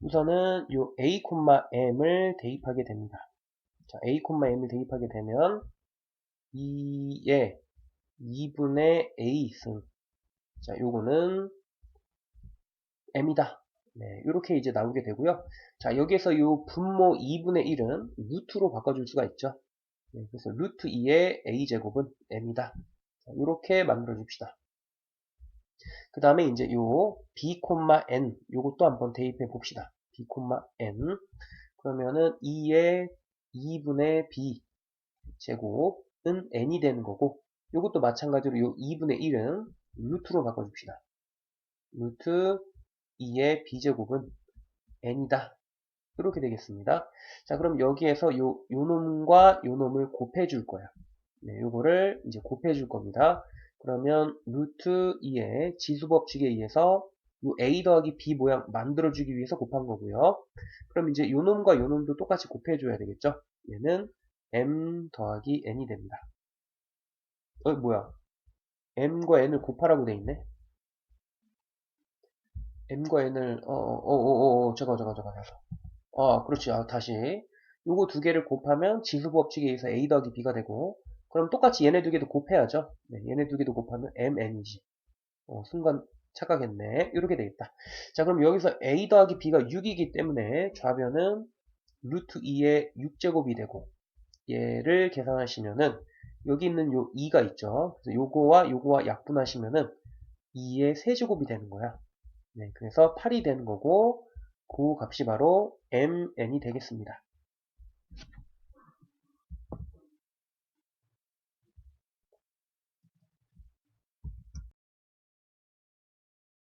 우선은 요 a, m을 대입하게 됩니다. 자, a, m을 대입하게 되면 2에 2분의 a 승. 자, 요거는 m이다. 네, 이렇게 이제 나오게 되고요. 자, 여기에서 요 분모 2분의 1은 루트로 바꿔줄 수가 있죠. 네, 그래서 루트 2의 a제곱은 m이다. 이렇게 만들어 줍시다. 그 다음에 이제 요 b, n 요것도 한번 대입해 봅시다. b, n 그러면은 2의 2분의 b 제곱은 n이 되는 거고 요것도 마찬가지로 요 2분의 1은 루트로 바꿔줍시다. 루트 2의 b제곱은 n이다. 이렇게 되겠습니다. 자, 그럼 여기에서 요, 요 놈과 요 놈을 곱해 줄 거야. 네, 요거를 이제 곱해 줄 겁니다. 그러면 루트 2의 지수 법칙에 의해서 요 a 더하기 b 모양 만들어주기 위해서 곱한 거고요. 그럼 이제 요 놈과 요 놈도 똑같이 곱해줘야 되겠죠? 얘는 m 더하기 n이 됩니다. 어, 뭐야? m과 n을 곱하라고 돼 있네? m과 n을, 어, 어, 어, 어, 어, 잠깐, 잠깐, 잠깐, 잠깐. 아, 그렇지. 아, 다시. 요거 두 개를 곱하면 지수 법칙에 의해서 a 더하기 b가 되고, 그럼 똑같이 얘네 두 개도 곱해야죠. 네, 얘네 두 개도 곱하면 mn이지. 어, 순간 착각했네. 이렇게 되겠다. 자, 그럼 여기서 a 더하기 b가 6이기 때문에 좌변은 루트 2의 6제곱이 되고, 얘를 계산하시면은, 여기 있는 요 2가 있죠. 그래서 요거와 요거와 약분하시면은 2의 세제곱이 되는 거야. 네, 그래서 8이 되는 거고 그 값이 바로 mn이 되겠습니다.